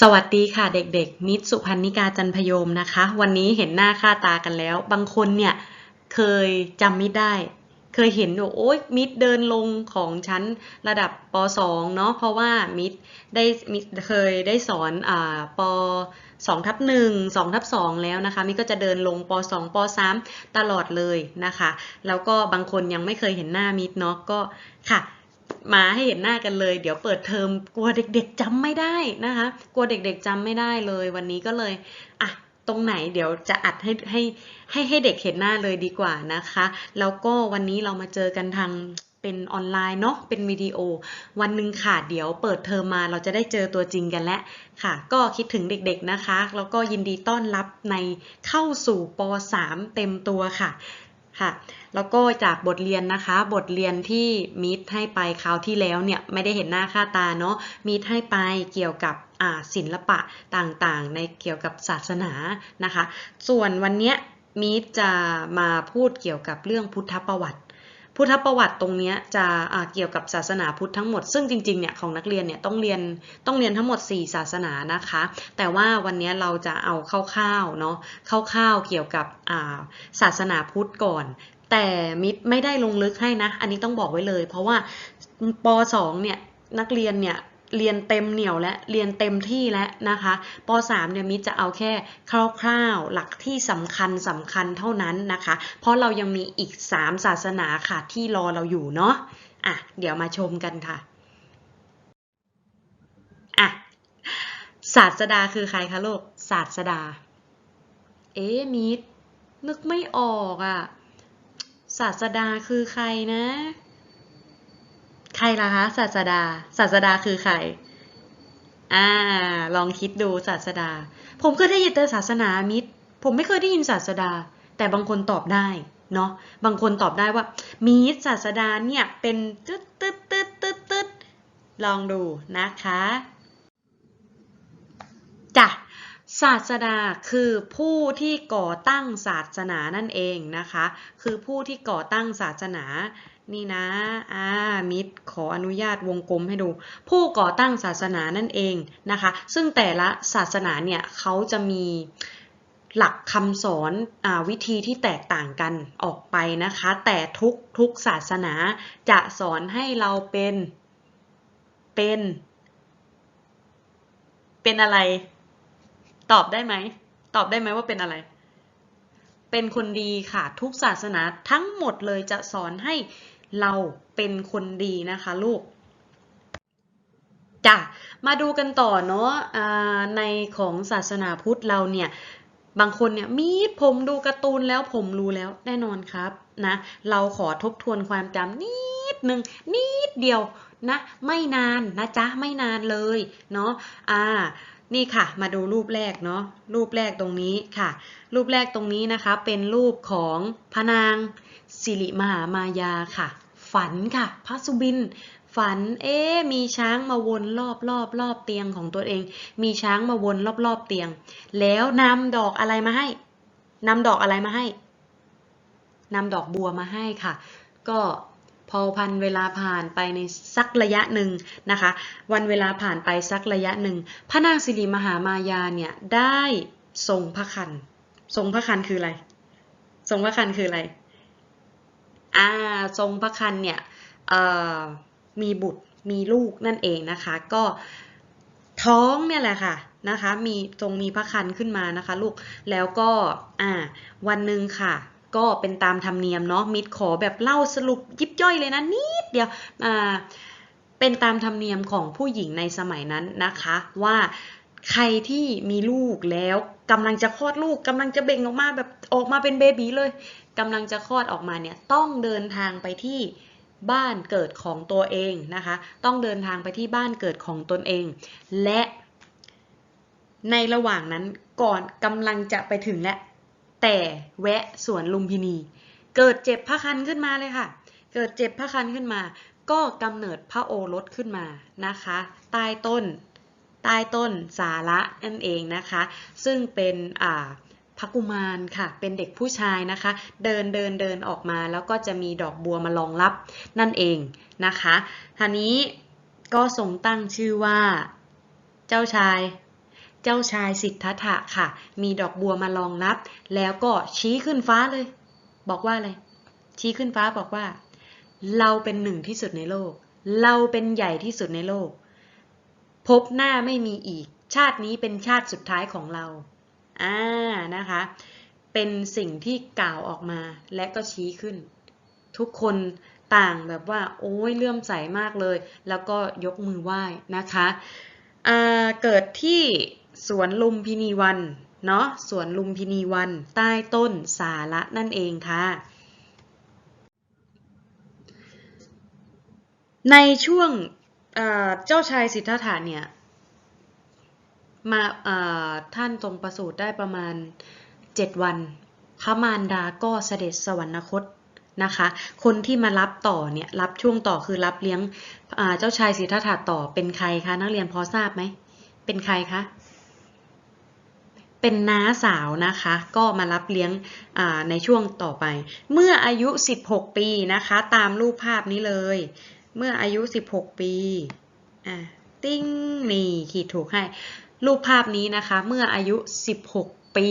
สวัสดีค่ะเด็กๆมิตรสุพันนิกาจันพยมนะคะ วันนี้เห็นหน้าค่าตากันแล้ว บางคนเนี่ยเคยจำมิตรได้ เคยเห็นอยู่โอ๊ยมิตรเดินลงของชั้นระดับป .2 เนาะเพราะว่ามิตรได้มิตรเคยได้สอนอ่าป2ทับ1 2ทับ2แล้วนะคะมิตรก็จะเดินลงป 2 ป 3 ตลอดเลยนะคะ แล้วก็บางคนยังไม่เคยเห็นหน้ามิตรเนาะก็ค่ะ มาให้เห็นหน้ากันเลย เดี๋ยวเปิดเทอมกลัวเด็กๆจำไม่ได้นะคะ กลัวเด็กๆจำไม่ได้เลย วันนี้ก็เลยอะตรงไหนเดี๋ยวจะอัดให้ให้ให้ให้เด็กเห็นหน้าเลยดีกว่านะคะ แล้วก็วันนี้เรามาเจอกันทางเป็นออนไลน์เนาะเป็นวิดีโอ วันหนึ่งค่ะเดี๋ยวเปิดเทอมมาเราจะได้เจอตัวจริงกันแล้วค่ะ ก็คิดถึงเด็กๆนะคะ แล้วก็ยินดีต้อนรับในเข้าสู่ป .3 เต็มตัวค่ะค่ะ แล้วก็จากบทเรียนนะคะ บทเรียนที่มิตรให้ไปคราวที่แล้วเนี่ยไม่ได้เห็นหน้าค่าตาเนาะมิตรให้ไปเกี่ยวกับศิลปะต่างๆ ในเกี่ยวกับศาสนานะคะ ส่วนวันนี้มิตรจะมาพูดเกี่ยวกับเรื่องพุทธประวัติพุทธประวัติตรงนี้จะอ่าเกี่ยวกับศาสนาพุทธทั้งหมด ซึ่งจริงๆเนี่ยของนักเรียนเนี่ยต้องเรียนต้องเรียนทั้งหมด 4 ศาสนานะคะ แต่ว่าวันนี้เราจะเอาคร่าวๆเนาะคร่าวๆเกี่ยวกับาศาสนาพุทธก่อน แต่มิตรไม่ได้ลงลึกให้นะ อันนี้ต้องบอกไว้เลย เพราะว่าป .2 เนี่ยนักเรียนเนี่ยเรียนเต็มเหนี่ยวและเรียนเต็มที่แล้วนะคะป .3 เนี่ยมิตรจะเอาแค่คร่าวๆหลักที่สำคัญสำคัญเท่านั้นนะคะ เพราะเรายังมีอีก 3 ศาสนาค่ะที่รอเราอยู่เนาะอะเดี๋ยวมาชมกันค่ะอะศาสดาคือใครคะลูกศาสดา เอ๊มิตรนึกไม่ออกอะ ศาสดาคือใครนะ ใครล่ะคะศาสดา ศาสดาคือใคร อ่า ลองคิดดูศาสดา ผมเคยได้ยินแต่ศาสนามิตร ผมไม่เคยได้ยินศาสดา แต่บางคนตอบได้ เนาะ บางคนตอบได้ว่า มิตรศาสดาเนี่ยเป็นตึ๊ดตึ๊ดตึ๊ดตึ๊ดตึ๊ดลองดูนะคะจ้ะ ศาสดาคือผู้ที่ก่อตั้งศาสนานั่นเองนะคะ คือผู้ที่ก่อตั้งศาสนา นี่นะอ่ามิตรขออนุญาตวงกลมให้ดู ผู้ก่อตั้งศาสนานั่นเองนะคะ ซึ่งแต่ละศาสนาเนี่ยเขาจะมีหลักคำสอนอวิธีที่แตกต่างกันออกไปนะคะ แต่ทุกทุกศาสนาจะสอนให้เราเป็นเป็น เป็นอะไร ตอบได้ไหม ตอบได้ไหมว่าเป็นอะไร เป็นคนดีค่ะ ทุกศาสนาทั้งหมดเลยจะสอนให้เราเป็นคนดีนะคะลูกจ้ะมาดูกันต่อเนาะอ่าในของศาสนาพุทธเราเนี่ยบางคนเนี่ยมีดผมดูการ์ตูนแล้วผมรู้แล้วแน่นอนครับนะ เราขอทบทวนความจำนิดนึงนิดเดียวนะ ไม่นานนะจ๊ะไม่นานเลยเนาะอ่า นี่ค่ะ มาดูรูปแรกเนาะรูปแรกตรงนี้ค่ะ รูปแรกตรงนี้นะคะเป็นรูปของพระนางสิริมหามายาค่ะ ฝันค่ะพระสุบิน ฝันเอ๊มีช้างมาวนรอบรอบรอบเตียงของตัวเอง มีช้างมาวนรอบรอบเตียง แล้วนำดอกอะไรมาให้นำดอกอะไรมาให้นำดอกบัวมาให้ค่ะ ก็ พอพันเวลาผ่านไปในสักระยะหนึ่งนะคะ วันเวลาผ่านไปสักระยะหนึ่ง พระนางสิริมหามายาเนี่ยได้ทรงพระคัน ทรงพระคันคืออะไร ทรงพระคันคืออะไร อ่า ทรงพระคันเนี่ยมีบุตร มีลูกนั่นเองนะคะ ก็ท้องเนี่ยแหละค่ะนะคะ มีทรงมีพระคันขึ้นมานะคะ ลูก แล้วก็ อ่า วันหนึ่งค่ะ ก็เป็นตามธรรมเนียมเนาะมิตรขอแบบเล่าสรุปยิบย่อยเลยนะนิดเดียวอ่าเป็นตามธรรมเนียมของผู้หญิงในสมัยนั้นนะคะ ว่าใครที่มีลูกแล้วกำลังจะคลอดลูกกำลังจะเบ่งออกมาแบบออกมาเป็นเบบีเลยกำลังจะคลอดออกมาเนี่ยต้องเดินทางไปที่บ้านเกิดของตัวเองนะคะ ต้องเดินทางไปที่บ้านเกิดของตนเอง และในระหว่างนั้นก่อนกำลังจะไปถึงและ แต่แวะสวนลุมพินี เกิดเจ็บพระคันขึ้นมาเลยค่ะ เกิดเจ็บพระคันขึ้นมา ก็กำเนิดพระโอรสขึ้นมานะคะใต้ต้นใต้ต้นสาระนั่นเองนะคะ ซึ่งเป็นอ่าพระกุมารค่ะ เป็นเด็กผู้ชายนะคะ เดินเดินเดินออกมา แล้วก็จะมีดอกบัวมารองรับนั่นเองนะคะทีนี้ก็ทรงตั้งชื่อว่า เจ้าชาย เจ้าชายสิทธัตถะค่ะ มีดอกบัวมารองรับ แล้วก็ชี้ขึ้นฟ้าเลย บอกว่าอะไร ชี้ขึ้นฟ้าบอกว่า เราเป็นหนึ่งที่สุดในโลก เราเป็นใหญ่ที่สุดในโลก พบหน้าไม่มีอีก ชาตินี้เป็นชาติสุดท้ายของเรา อ่า นะคะ เป็นสิ่งที่กล่าวออกมาและก็ชี้ขึ้น ทุกคนต่างแบบว่า โอ้ยเลื่อมใสมากเลย แล้วก็ยกมือไหว้นะคะเกิดที่ สวนลุมพินีวันเนาะสวนลุมพินีวัน ใต้ต้นสาระนั่นเองค่ะ ในช่วงเจ้าชายสิทธัตถะเนี่ยมาท่านทรงประสูติได้ประมาณ 7 วัน พระมารดาก็เสด็จสวรรคตนะคะ คนที่มารับต่อเนี่ยรับช่วงต่อคือรับเลี้ยงเจ้าชายสิทธัตถะต่อเป็นใครคะ นักเรียนพอทราบไหม เป็นใครคะ เป็นน้าสาวนะคะ ก็มารับเลี้ยงในช่วงต่อไป เมื่ออายุ 16 ปีนะคะ ตามรูปภาพนี้เลย เมื่ออายุ 16 ปีอะติ้งนี่ขีดถูกให้ รูปภาพนี้นะคะ เมื่ออายุ 16 ปี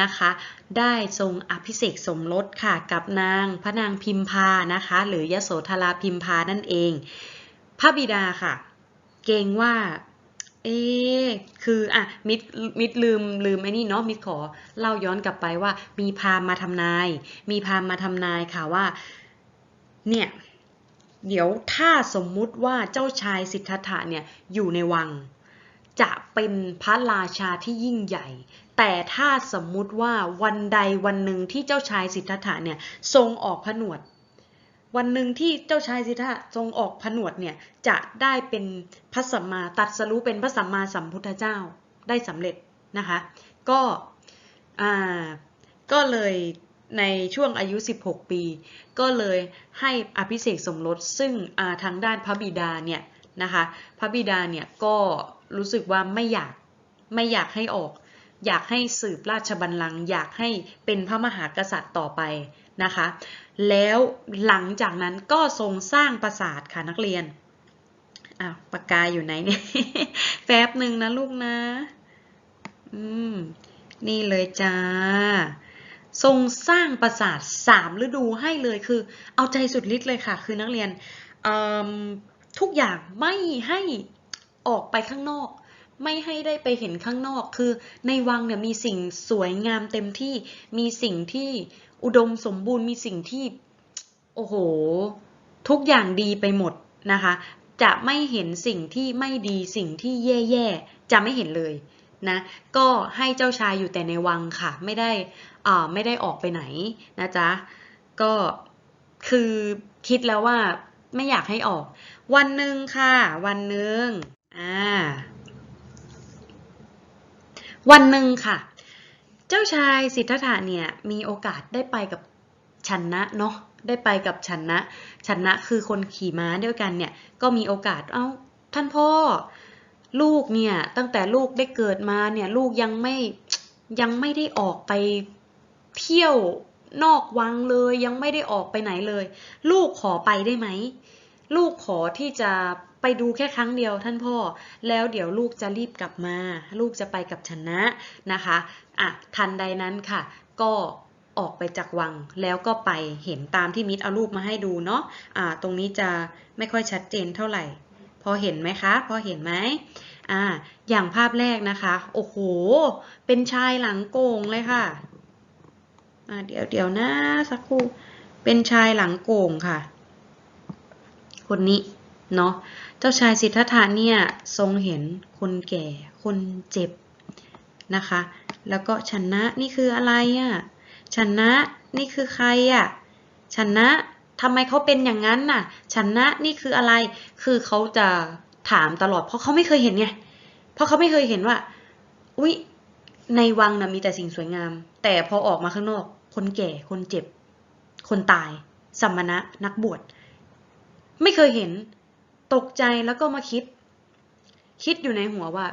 นะคะ ได้ทรงอภิเษกสมรสค่ะกับนางพระนางพิมพานะคะ หรือยโสธราพิมพานั่นเอง พระบิดาค่ะ เกรงว่า เอคืออะมิดมิดลืมลืมไอ้นี่เนาะมิดขอเล่าย้อนกลับไปว่า มีพามมาทำนาย มีพามมาทำนายค่ะว่า เนี่ย เดี๋ยวถ้าสมมุติว่าเจ้าชายสิทธัตถะเนี่ยอยู่ในวัง จะเป็นพระราชาที่ยิ่งใหญ่ แต่ถ้าสมมุติว่าวันใดวันหนึ่งที่เจ้าชายสิทธัตถะเนี่ยทรงออกผนวด วันหนึ่งที่เจ้าชายสิทธะทรงออกผนวดเนี่ยจะได้เป็นพระสัมมาตรัสรู้เป็นพระสัมมาสัมพุทธเจ้าได้สำเร็จนะคะก็ก็เลยในช่วงอายุ 16 ปี ก็เลยให้อภิเษกสมรสซึ่งาทางด้านพระบิดาเนี่ยนะคะพระบิดาเนี่ยก็รู้สึกว่าไม่อยากไม่อยากให้ออก อยากให้สืบราชบัลลังก์อยากให้เป็นพระมหากษัตริย์ต่อไป นะคะ แล้วหลังจากนั้นก็ทรงสร้างปราสาทค่ะนักเรียนอ้าวปากกาอยู่ไหนเนี่ยแป๊บหนึ่งนะลูกนะ อืม นี่เลยจ้า ทรงสร้างปราสาทสามฤดูให้เลยคือ เอาใจสุดฤทธิ์เลยค่ะ คือนักเรียนทุกอย่างไม่ให้ออกไปข้างนอก ไม่ให้ได้ไปเห็นข้างนอก คือในวังเนี่ยมีสิ่งสวยงามเต็มที่ มีสิ่งที่อุดมสมบูรณ์ มีสิ่งที่ โอ้โห ทุกอย่างดีไปหมดนะคะ จะไม่เห็นสิ่งที่ไม่ดี สิ่งที่แย่ๆ จะไม่เห็นเลยนะ ก็ให้เจ้าชายอยู่แต่ในวังค่ะ ไม่ได้อ่าไม่ได้ออกไปไหนนะจ๊ะ ก็คือคิดแล้วว่าไม่อยากให้ออก วันหนึ่งค่ะ วันหนึ่งอ่า วันหนึ่งค่ะ เจ้าชายสิทธัตถะเนี่ยมีโอกาสได้ไปกับชนนะเนาะได้ไปกับชนนะชนนะคือคนขี่ม้าด้วยกันเนี่ยก็มีโอกาสเอ้าท่านพ่อลูกเนี่ยตั้งแต่ลูกได้เกิดมาเนี่ยลูกยังไม่ยังไม่ได้ออกไปเที่ยวนอกวังเลยยังไม่ได้ออกไปไหนเลย ลูกขอไปได้ไหม ลูกขอที่จะ ไปดูแค่ครั้งเดียวท่านพ่อ แล้วเดี๋ยวลูกจะรีบกลับมา ลูกจะไปกับชนะนะคะอะทันใดนั้นค่ะ ก็ออกไปจากวังแล้วก็ไปเห็นตามที่มิตรเอารูปมาให้ดูเนาะอ่า ตรงนี้จะไม่ค่อยชัดเจนเท่าไหร่ พอเห็นไหมคะ พอเห็นไหมอ่า อย่างภาพแรกนะคะ โอ้โห เป็นชายหลังโกงเลยค่ะอ่าเดี๋ยวเดี๋ยวนะสักครู่ เป็นชายหลังโกงค่ะ คนนี้เนาะเจ้าชายสิทธัตถะเนี่ยทรงเห็นคนแก่คนเจ็บนะคะ แล้วก็ชนะนี่คืออะไรอะ่ะชนะนี่คือใครอะ่ะชนะทำไมเขาเป็นอย่างนั้นน่ะชนะนี่คืออะไร คือเขาจะถามตลอด เพราะเขาไม่เคยเห็นไง เพราะเขาไม่เคยเห็นว่า อุ๊ย ในวังนะมีแต่สิ่งสวยงาม แต่พอออกมาข้างนอก คนแก่ คนเจ็บ คนตาย สัมมณะ นักบวช ไม่เคยเห็น ตกใจแล้วก็มาคิด คิดอยู่ในหัวว่า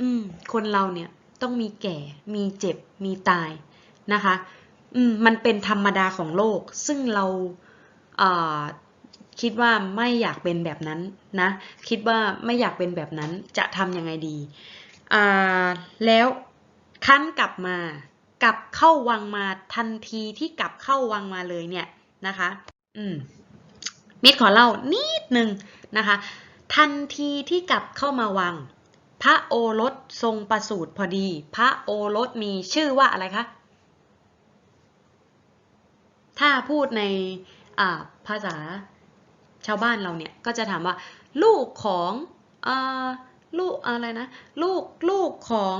อืม คนเราเนี่ยต้องมีแก่ มีเจ็บ มีตายนะคะ อืม มันเป็นธรรมดาของโลก ซึ่งเราอ่าคิดว่าไม่อยากเป็นแบบนั้นนะ คิดว่าไม่อยากเป็นแบบนั้น จะทำยังไงดี อ่า แล้วคั้นกลับมา กลับเข้าวังมาทันทีที่กลับเข้าวังมาเลยเนี่ยนะคะ อืมมิตรขอเล่านิดนึง นะคะ ทันทีที่กลับเข้ามาวัง พระโอรสทรงประสูติพอดี พระโอรสมีชื่อว่าอะไรคะ ถ้าพูดในาภาษาชาวบ้านเราเนี่ยก็จะถามว่า ลูกของอลูกอะไรนะ ลูกลูกของ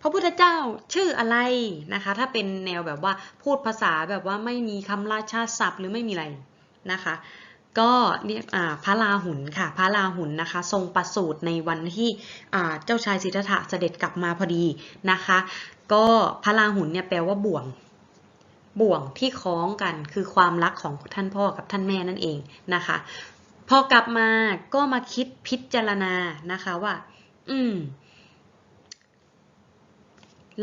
พระพุทธเจ้าชื่ออะไรนะคะ ถ้าเป็นแนวแบบว่าพูดภาษาแบบว่าไม่มีคำราชาศัพท์หรือไม่มีอะไรนะคะ ก็เรียกพระราหุลค่ะ พระราหุลนะคะ ทรงประสูติในวันที่เจ้าชายสิทธัตถะเสด็จกลับมาพอดีนะคะ ก็พระราหุลเนี่ยแปลว่าบ่วงบ่วงที่คล้องกันคือความรักของท่านพ่อกับท่านแม่นั่นเองนะคะ พอกลับมาก็มาคิดพิจารณานะคะว่า อืม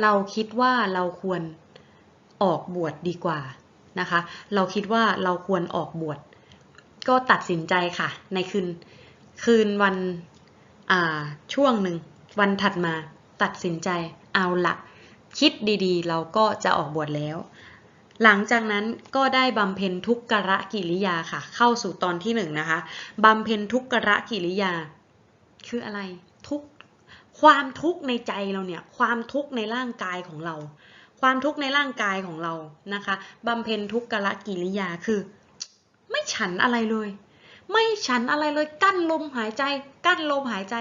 เราคิดว่าเราควรออกบวชดีกว่านะคะ เราคิดว่าเราควรออกบวช ก็ตัดสินใจค่ะ ในคืนคืนวันช่วงหนึ่งวันถัดมาตัดสินใจเอาละคิดดีๆ เราก็จะออกบวชแล้ว หลังจากนั้นก็ได้บำเพ็ญทุกกระกิริยาค่ะ เข้าสู่ตอนที่หนึ่งนะคะบำเพ็ญทุกกระกิริยา คืออะไรทุกความทุกข์ในใจเราเนี่ยความทุกข์ในร่างกายของเรา ความทุกข์ในร่างกายของเรานะคะบำเพ็ญทุกกระกิริยาคือ ไม่ฉันอะไรเลย ไม่ฉันอะไรเลยกั้นลมหายใจ กั้นลมหายใจ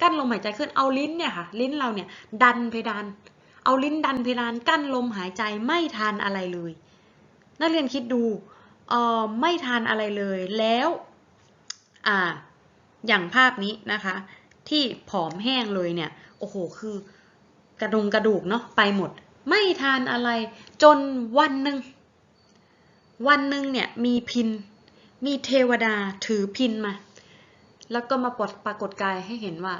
กั้นลมหายใจขึ้นเอาลิ้นเนี่ยค่ะ ลิ้นเราเนี่ย ดันเพดาน เอาลิ้นดันเพดานกั้นลมหายใจไม่ทานอะไรเลย นักเรียนคิดดูเออไม่ทานอะไรเลยแล้วอ่าอย่างภาพนี้นะคะ ที่ผอมแห้งเลยเนี่ยโอ้โหคือกระดงกระดูกเนาะไปหมด ไม่ทานอะไรจนวันหนึ่งวันหนึ่งเนี่ยมีพิน มีเทวดาถือพินมา แล้วก็มาปรดปรากฏกายให้เห็นว่า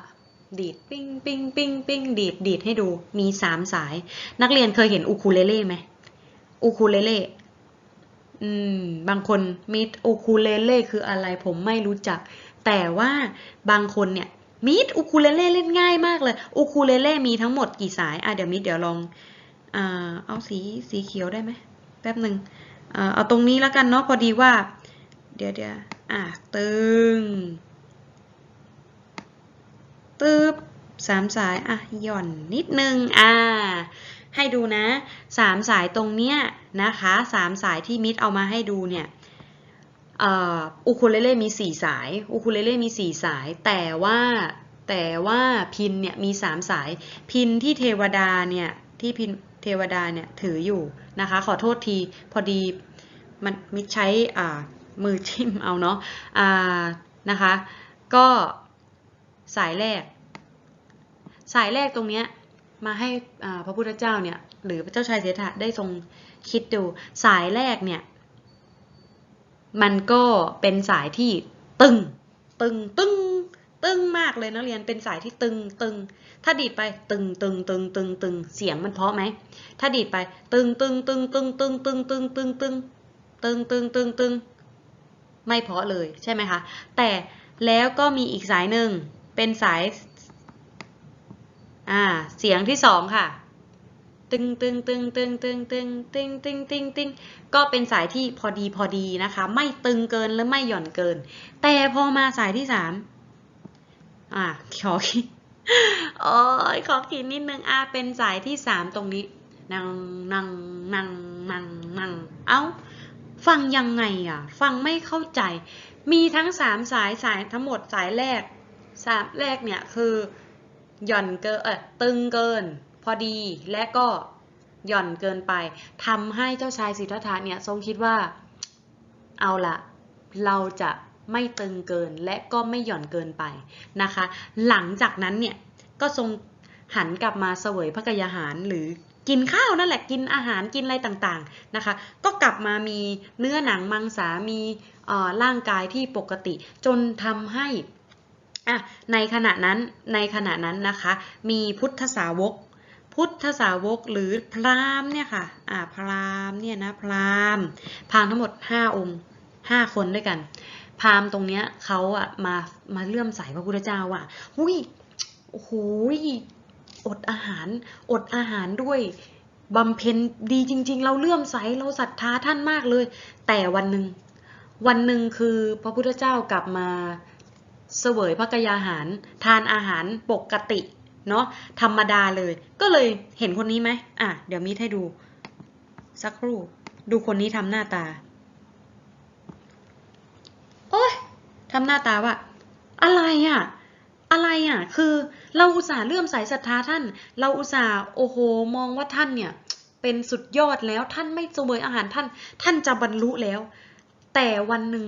ดีดปิ้งปิ้งปิ้งปิ้งดีดดีดให้ดูมีสามสาย นักเรียนเคยเห็นอูคูเลเล่ไหมอูคูเลเล่อืมบางคนมีอูคูเลเล่คืออะไรผมไม่รู้จัก แต่ว่าบางคนเนี่ยมิดอูคูเลเล่เล่นง่ายมากเลยอูคูเลเล่มีทั้งหมดกี่สายอะเดี๋ยวมิดเดี๋ยวลองอ่าเอาสีสีเขียวได้ไหมแป๊บหนึ่งเอาตรงนี้แล้วกันเนาะพอดีว่า เดี๋ยวเดี๋ยวอะตึงตึบสามสายอะหย่อนนิดนึงอ่าให้ดูนะสามสายตรงเนี้ยนะคะสามสายที่มิดเอามาให้ดูเนี่ยอ่ออูคูเลเล่มีสี่สายอูคูเลเล่มีสี่สาย แต่ว่าแต่ว่าพินเนี่ยมีสามสาย พินที่เทวดาเนี่ยที่พินเทวดาเนี่ยถืออยู่นะคะ ขอโทษทีพอดีมันมิดใช้อ่า มือจิ้มเอาเนาะอ่านะคะ ก็สายแรก สายแรกตรงเนี้ยมาให้พระพุทธเจ้าเนี่ยหรือพระเจ้าชายเสถะได้ทรงคิดดูสายแรกเนี่ย มันก็เป็นสายที่ตึง ตึงตึงตึงมากเลยนักเรียนเป็นสายที่ตึงตึง ถ้าดีดไปตึงตึงตึงตึงตึงเสียงมันเพาะไหมถ้าดีดไป ตึงตึงตึงตึงตึงตึงตึงตึงตึงตึงตึงตึงตึง ไม่เพาะเลยใช่ไหมคะ แต่แล้วก็มีอีกสายหนึ่งเป็นสายอ่าเสียงที่สองค่ะ ตึงตึงตึงตึงตึงตึงตึงตึงตึงตึงก็เป็นสายที่พอดีพอดีนะคะ ไม่ตึงเกินและไม่หย่อนเกิน แต่พอมาสายที่สามอ่าขอคิดโอ้ยขอขีดนิดนึงอ่าเป็นสายที่สามตรงนี้นังนังนังนังนังเอ้า ฟังยังไงอะ ฟังไม่เข้าใจ มีทั้งสามสายสายทั้งหมดสายแรกสายแรกเนี่ยคือหย่อนเกินเออตึงเกิน พอดีและก็หย่อนเกินไปทำให้เจ้าชายสิทธัตถะเนี่ยทรงคิดว่า เอาละเราจะไม่ตึงเกินและก็ไม่หย่อนเกินไปนะคะ หลังจากนั้นเนี่ยก็ทรงหันกลับมาเสวยพระกยาหารหรือ กินข้าวนั่นแหละกินอาหารกินอะไรต่างๆนะคะ ก็กลับมามีเนื้อหนังมังสา มีร่างกายที่ปกติจนทำให้อะในขณะนั้นในขณะนั้นนะคะ มีพุทธสาวก พุทธสาวกหรือพราหมณ์เนี่ยค่ะอ่าพราหมณ์เนี่ยนะพราหมณ์พราหมณ์ทั้งหมด 5 องค์ 5 คนด้วยกัน พราหมณ์ตรงเนี้ยเขาอะมามาเลื่อมใสพระพุทธเจ้าว่าหุยโอ้โห อดอาหาร อดอาหารด้วยบำเพ็ญดีจริง ๆ เราเลื่อมใสเราศรัทธาท่านมากเลย แต่วันหนึ่งวันหนึ่งคือพระพุทธเจ้ากลับมาเสวยพระกยาหาร ทานอาหารปกติเนาะธรรมดาเลย ก็เลยเห็นคนนี้ไหมอะเดี๋ยวมีให้ดู สักครู่ ดูคนนี้ทำหน้าตา โอ๊ยทำหน้าตาว่าอะไรอะ อะไรอะ คือเราอุตส่าห์เลื่อมใสศรัทธาท่าน เราอุตส่าห์โอ้โห มองว่าท่านเนี่ย เป็นสุดยอดแล้วท่านไม่เสวยอาหารท่าน ท่านจะบรรลุแล้ว แต่วันหนึ่ง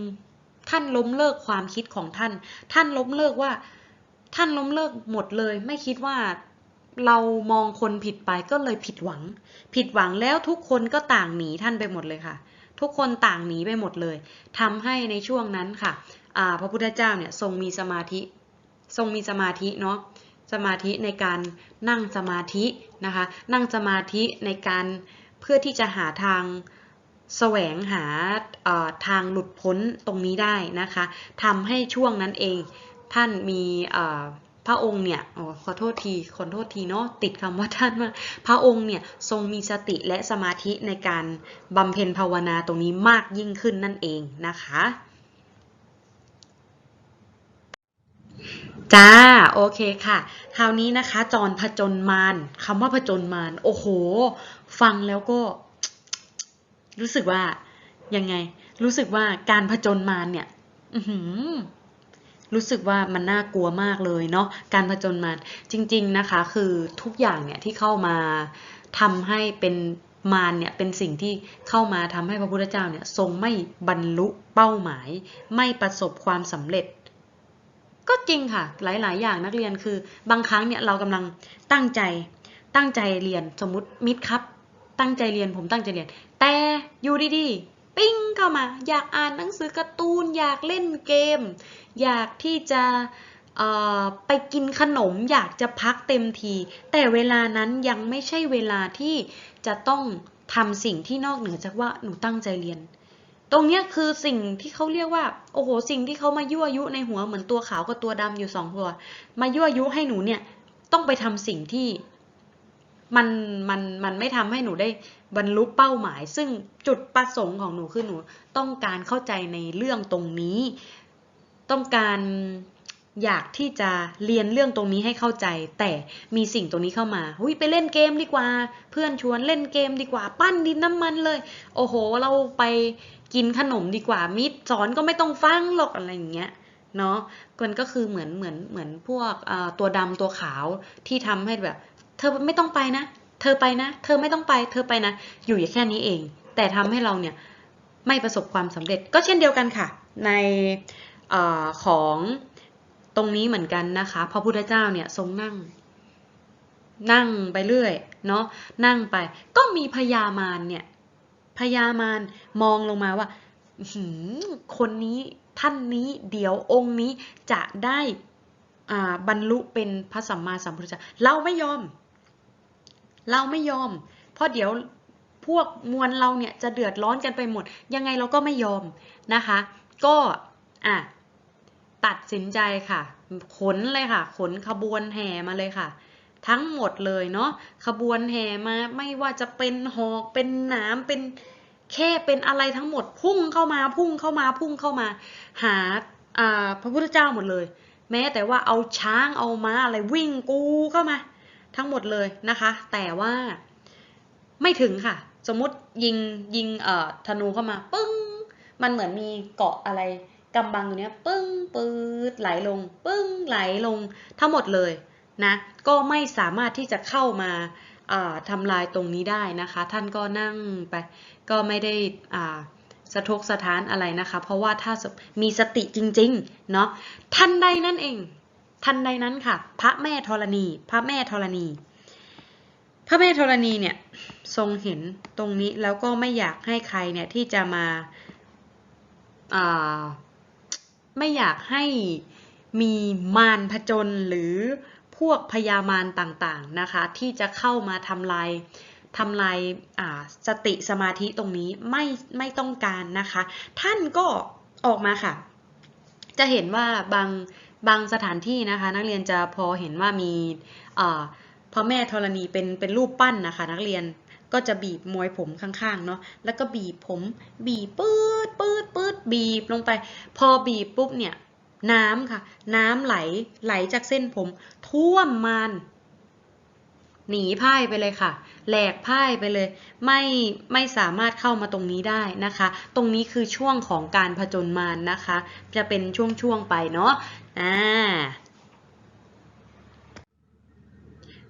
ท่านล้มเลิกความคิดของท่าน ท่านล้มเลิกว่า ท่านล้มเลิกหมดเลย ไม่คิดว่าเรามองคนผิดไปก็เลยผิดหวัง ผิดหวังแล้วทุกคนก็ต่างหนีท่านไปหมดเลยค่ะ ทุกคนต่างหนีไปหมดเลยทำให้ในช่วงนั้นค่ะพระพุทธเจ้าเนี่ยทรงมีสมาธิ ทรงมีสมาธิเนาะสมาธิในการนั่งสมาธินะคะ นั่งสมาธิในการเพื่อที่จะหาทางแสวงหาทางหลุดพ้นตรงนี้ได้นะคะทำให้ช่วงนั้นเองท่านมีพระองค์เนี่ยอขอโทษที ขอโทษทีเนาะ ติดคำว่าท่านมาก พระองค์เนี่ยทรงมีสติและสมาธิในการบำเพ็ญภาวนาตรงนี้มากยิ่งขึ้นนั่นเองนะคะ จ้า โอเคค่ะ คราวนี้นะคะ จรผจญมารคำว่าผจญมารโอ้โห ฟังแล้วก็ รู้สึกว่า ยังไง รู้สึกว่าการผจญมารเนี่ยรู้สึกว่ามันน่ากลัวมากเลยเนาะการผจญมารจริง ๆนะคะ คือทุกอย่างเนี่ยที่เข้ามาทำให้เป็นมารเนี่ยเป็นสิ่งที่เข้ามาทำให้พระพุทธเจ้าเนี่ยทรงไม่บรรลุเป้าหมาย ไม่ประสบความสำเร็จ ก็จริงค่ะ หลาย ๆ อย่างนักเรียนคือบางครั้งเนี่ยเรากำลังตั้งใจตั้งใจเรียนสมมุติมิตรครับ ตั้งใจเรียนผมตั้งใจเรียน แต่อยู่ดีๆปิ้งเข้ามา อยากอ่านหนังสือการ์ตูน อยากเล่นเกม อยากที่จะไปกินขนมอยากจะพักเต็มที แต่เวลานั้นยังไม่ใช่เวลาที่จะต้องทำสิ่งที่นอกเหนือจากว่าหนูตั้งใจเรียน ตรงเนี้ยคือสิ่งที่เขาเรียกว่า โอ้โห สิ่งที่เขามายั่วยุในหัวเหมือนตัวขาวกับตัวดำอยู่สองตัว มายั่วยุให้หนูเนี่ยต้องไปทำสิ่งที่มันมันมันไม่ทำให้หนูได้บรรลุเป้าหมาย ซึ่งจุดประสงค์ของหนูคือหนูต้องการเข้าใจในเรื่องตรงนี้ ต้องการ อยากที่จะเรียนเรื่องตรงนี้ให้เข้าใจ แต่มีสิ่งตรงนี้เข้ามาหุยไปเล่นเกมดีกว่า เพื่อนชวนเล่นเกมดีกว่า ปั้นดินน้ำมันเลย โอ้โห เราไปกินขนมดีกว่า มิตรสอนก็ไม่ต้องฟังหรอกอะไรอย่างเงี้ยเนาะมันก็คือเหมือนเหมือนเหมือนพวกตัวดำตัวขาวที่ทำให้แบบ เธอไม่ต้องไปนะ เธอไปนะ เธอไม่ต้องไป เธอไปนะ อยู่อย่างแค่นี้เอง แต่ทำให้เราเนี่ยไม่ประสบความสำเร็จก็เช่นเดียวกันค่ะ ในอของ ตรงนี้เหมือนกันนะคะพระพุทธเจ้าเนี่ยทรงนั่ง นั่งไปเรื่อยเนาะนั่งไปก็มีพญามารเนี่ยพญามารมองลงมาว่าคนนี้ท่านนี้เดี๋ยวองค์นี้จะได้บรรลุเป็นพระสัมมาสัมพุทธเจ้าเราไม่ยอม เราไม่ยอม เพราะเดี๋ยวพวกมวลเราเนี่ยจะเดือดร้อนกันไปหมด ยังไงเราก็ไม่ยอมนะคะ ก็อะ ตัดสินใจค่ะ ขนเลยค่ะ ขนขบวนแห่มาเลยค่ะ ทั้งหมดเลยเนาะขบวนแห่มาไม่ว่าจะเป็นหอกเป็นหนามเป็นแค่เป็นอะไรทั้งหมดพุ่งเข้ามาพุ่งเข้ามาพุ่งเข้ามา หาพระพุทธเจ้าหมดเลย แม้แต่ว่าเอาช้างเอาม้าอะไรวิ่งกูเข้ามา ทั้งหมดเลยนะคะ แต่ว่าไม่ถึงค่ะ สมมติยิงยิงธนูเข้ามาปึ้ง มันเหมือนมีเกาะอะไร กำบังตรงนี้ปึ้งปืดไหลลง ปึ้งไหลลง ทั้งหมดเลยนะ ก็ไม่สามารถที่จะเข้ามาทำลายตรงนี้ได้นะคะ ท่านก็นั่งไป ก็ไม่ได้สะทกสะท้านอะไรนะคะ เพราะว่าถ้ามีสติจริงๆเนาะทันใดนั่นเองทันใดนั้นค่ะ พระแม่ธรณี พระแม่ธรณี พระแม่ธรณีเนี่ยทรงเห็นตรงนี้แล้วก็ไม่อยากให้ใครเนี่ยที่จะมา ไม่อยากให้มีมารผจญหรือพวกพยามารต่างๆนะคะ ที่จะเข้ามาทำลายทำลายสติสมาธิตรงนี้ไม่ไม่ต้องการนะคะ ท่านก็ออกมาค่ะ จะเห็นว่าบางบางสถานที่นะคะ นักเรียนจะพอเห็นว่ามีพอแม่ธรณีเป็นเป็นรูปปั้นนะคะ นักเรียน ก็จะบีบมวยผมข้างๆเนาะแล้วก็บีบผมบีบปื๊ดปื๊ดปื๊ดบีบลงไป พอบีบปุ๊บเนี่ยน้ำค่ะ น้ำไหลไหลจากเส้นผม ท่วมมานหนีพ่ายไปเลยค่ะ แหลกพ่ายไปเลย ไม่ไม่สามารถเข้ามาตรงนี้ได้นะคะ ตรงนี้คือช่วงของการผจญมารนะคะ จะเป็นช่วงๆไปเนาะอ่า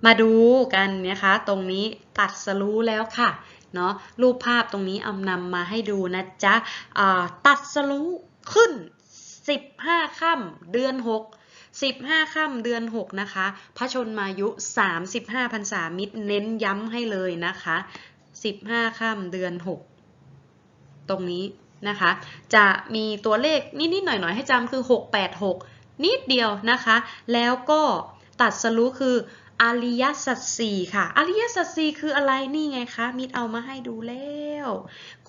มาดูกันนะคะ ตรงนี้ตัดสรู้แล้วค่ะเนาะรูปภาพตรงนี้เอานำมาให้ดูนะจ๊ะตัดสรู้ขึ้น 15ค่ำเดือน 6 15ค่ำเดือน 6 นะคะ พระชนมายุ 35พรรษามิตรเน้นย้ำให้เลยนะคะ 15ค่ำเดือน 6 ตรงนี้นะคะ จะมีตัวเลขนิดๆหน่อยๆ ให้จำคือ 686 นิดเดียวนะคะ แล้วก็ตัดสรู้คือ อริยสัจสี่ค่ะ อริยสัจสี่คืออะไรนี่ไงคะ มิตรเอามาให้ดูแล้ว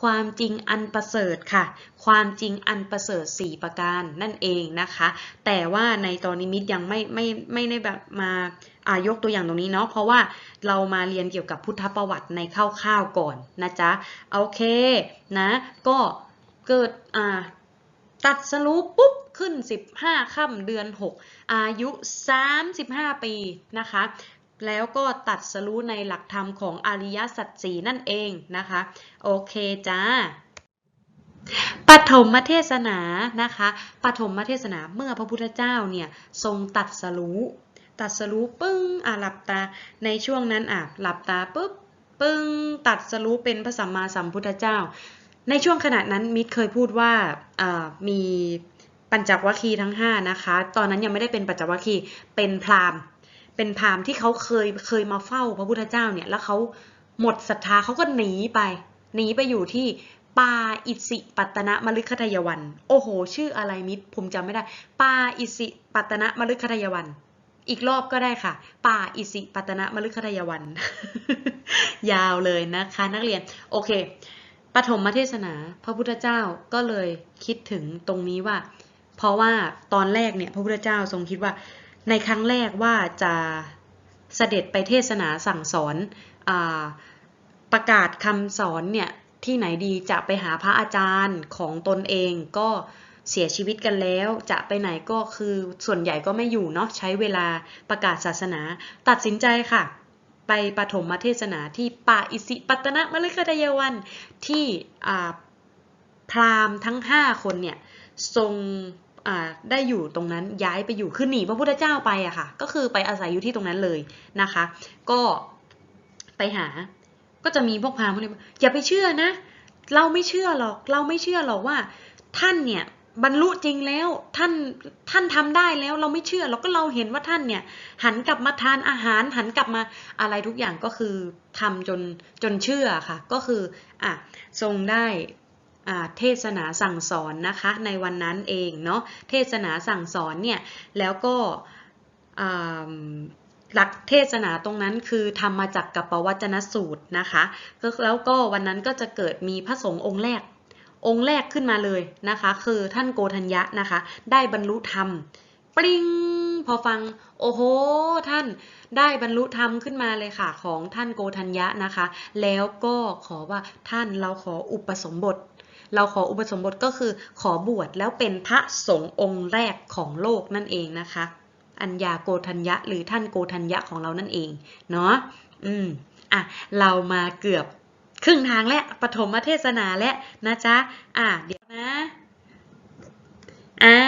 ความจริงอันประเสริฐค่ะ ความจริงอันประเสริฐสี่ประการนั่นเองนะคะ แต่ว่าในตอนนี้มิตรยังไม่ไม่ไม่ได้แบบมาอายกตัวอย่างตรงนี้เนาะ เพราะว่าเรามาเรียนเกี่ยวกับพุทธประวัติในคร่าวๆก่อนนะจ๊ะ โอเคนะ ก็เกิดอ่า ตัดสรู้ปุ๊บขึ้น 15ค่ำเดือน 6 อายุ 35 ปีนะคะ แล้วก็ตัดสรู้ในหลักธรรมของอริยสัจสีนั่นเองนะคะ โอเคจ้าปฐมเทศนานะคะปฐมเทศนาเมื่อพระพุทธเจ้าเนี่ยทรงตัดสรู้ตัดสรู้ปึ้งอะหลับตาในช่วงนั้นอะหลับตาปุ๊บปึ้งตัดสรู้เป็นพระสัมมาสัมพุทธเจ้า ในช่วงขณะนั้นมิตรเคยพูดว่ามีปัญจวัคคีย์ทั้ง 5 นะคะ ตอนนั้นยังไม่ได้เป็นปัญจวัคคีย์เป็นพราหมณ์ เป็นพราหมณ์ที่เขาเคยเคยมาเฝ้าพระพุทธเจ้าเนี่ย แล้วเขาหมดศรัทธาเขาก็หนีไป หนีไปอยู่ที่ปาอิสิปัตนะมฤคทายวัน โอ้โห ชื่ออะไรมิตรผมจำไม่ได้ ปาอิสิปัตนะมฤคทายวัน อีกรอบก็ได้ค่ะ ป่าอิสิปัตนะมฤคทายวัน ยาวเลยนะคะ นักเรียน โอเค ปฐมเทศนาพระพุทธเจ้าก็เลยคิดถึงตรงนี้ว่า เพราะว่าตอนแรกเนี่ยพระพุทธเจ้าทรงคิดว่า ในครั้งแรกว่าจะเสด็จไปเทศนาสั่งสอนอประกาศคำสอนเนี่ยที่ไหนดีจะไปหาพระอาจารย์ของตนเองก็เสียชีวิตกันแล้วจะไปไหนก็คือส่วนใหญ่ก็ไม่อยู่เนาะใช้เวลาประกาศศาสนา ตัดสินใจค่ะ ไปปฐมเทศนาที่ป่าอิสิปัตนะมฤคทายวันที่พราหมณ์ทั้ง 5 คนเนี่ยทรงได้อยู่ตรงนั้นย้ายไปอยู่คือหนีพระพุทธเจ้าไปอะค่ะ ก็คือไปอาศัยอยู่ที่ตรงนั้นเลยนะคะ ก็ไปหาก็จะมีพวกพราหมณ์พวกนี้อย่าไปเชื่อนะ เราไม่เชื่อหรอกเราไม่เชื่อหรอกว่าท่านเนี่ย บรรลุจริงแล้วท่านท่านทำได้แล้วเราไม่เชื่อเราก็เราเห็นว่าท่านเนี่ย หันกลับมาทานอาหาร หันกลับมาอะไรทุกอย่างก็คือทำจนจนเชื่อค่ะ ก็คืออะทรงได้เทศนาสั่งสอนนะคะในวันนั้นเองเนาะเทศนาสั่งสอนเนี่ยแล้วก็หลักเทศนาตรงนั้นคือทำมาจากกัปปวัจนสูตรนะคะแล้วก็วันนั้นก็จะเกิดมีพระสงฆ์องค์แรก องค์แรกขึ้นมาเลยนะคะ คือท่านโกธัญญะนะคะ ได้บรรลุธรรมปริงพอฟังโอ้โห ท่านได้บรรลุธรรมขึ้นมาเลยค่ะ ของท่านโกธัญญะนะคะ แล้วก็ขอว่าท่านเราขออุปสมบท เราขออุปสมบทก็คือขอบวชแล้วเป็นพระสงฆ์องค์แรกของโลกนั่นเองนะคะ อัญญาโกธัญญะหรือท่านโกธัญญะของเรานั่นเองเนาะอืมอะเรามาเกือบ ครึ่งทางแล้วปฐมเทศนาแล้วนะจ๊ะ อะเดี๋ยวนะ อ่า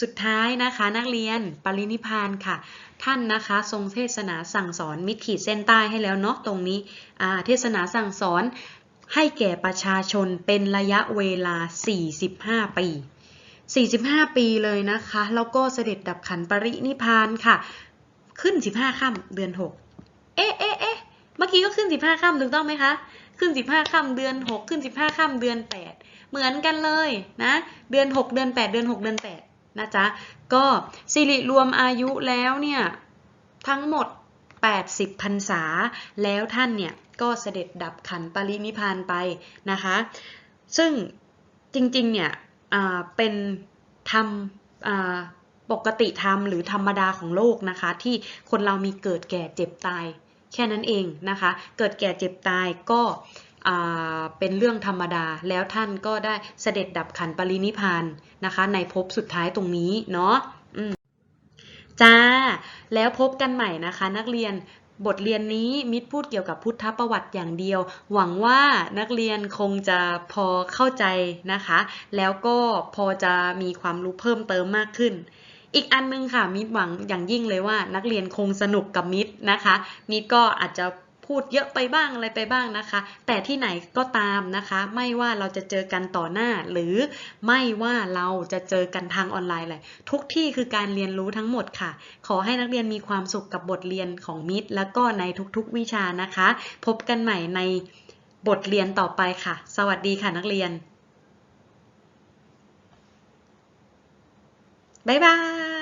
สุดท้ายนะคะนักเรียนปรินิพานค่ะ ท่านนะคะทรงเทศนาสั่งสอนมิดขีดเส้นใต้ให้แล้วเนาะตรงนี้ อ่า เทศนาสั่งสอนให้แก่ประชาชนเป็นระยะเวลา 45 ปี 45 ปีเลยนะคะ แล้วก็เสด็จดับขันปรินิพานค่ะ ขึ้น 15 ค่ำเดือน 6 เอ๊ะเอ๊ะเอ๊ะเมื่อกี้ก็ขึ้น 15 ค่ำถูกต้องไหมคะ ขึ้น 15ค่ำเดือน 6 ขึ้น 15ค่ำเดือน 8 เหมือนกันเลยนะเดือน 6 เดือน 8 เดือน 6 เดือน 8 นะจ๊ะ ก็สิริรวมอายุแล้วเนี่ย ทั้งหมด 80พรรษา แล้วท่านเนี่ย ก็เสด็จดับขันปรินิพานไปนะคะ ซึ่งจริงๆเนี่ยเป็นทำปกติธรรมหรือธรรมดาของโลกนะคะ ที่คนเรามีเกิดแก่เจ็บตาย แค่นั้นเองนะคะ เกิดแก่เจ็บตายก็เป็นเรื่องธรรมดาแล้วท่านก็ได้เสด็จดับขันปรินิพานนะคะ ในภพสุดท้ายตรงนี้เนาะจ้า แล้วพบกันใหม่นะคะ นักเรียนบทเรียนนี้มิตรพูดเกี่ยวกับพุทธประวัติอย่างเดียว หวังว่านักเรียนคงจะพอเข้าใจนะคะ แล้วก็พอจะมีความรู้เพิ่มเติมมากขึ้น อีกอันนึงค่ะมิตรหวังอย่างยิ่งเลยว่า นักเรียนคงสนุกกับมิตรนะคะ มิตรก็อาจจะพูดเยอะไปบ้างอะไรไปบ้างนะคะ แต่ที่ไหนก็ตามนะคะ ไม่ว่าเราจะเจอกันต่อหน้า หรือไม่ว่าเราจะเจอกันทางออนไลน์อะไรทุกที่คือการเรียนรู้ทั้งหมดค่ะ ขอให้นักเรียนมีความสุขกับบทเรียนของมิตร แล้วก็ในทุกๆวิชานะคะ พบกันใหม่ในบทเรียนต่อไปค่ะ สวัสดีค่ะนักเรียน 拜拜。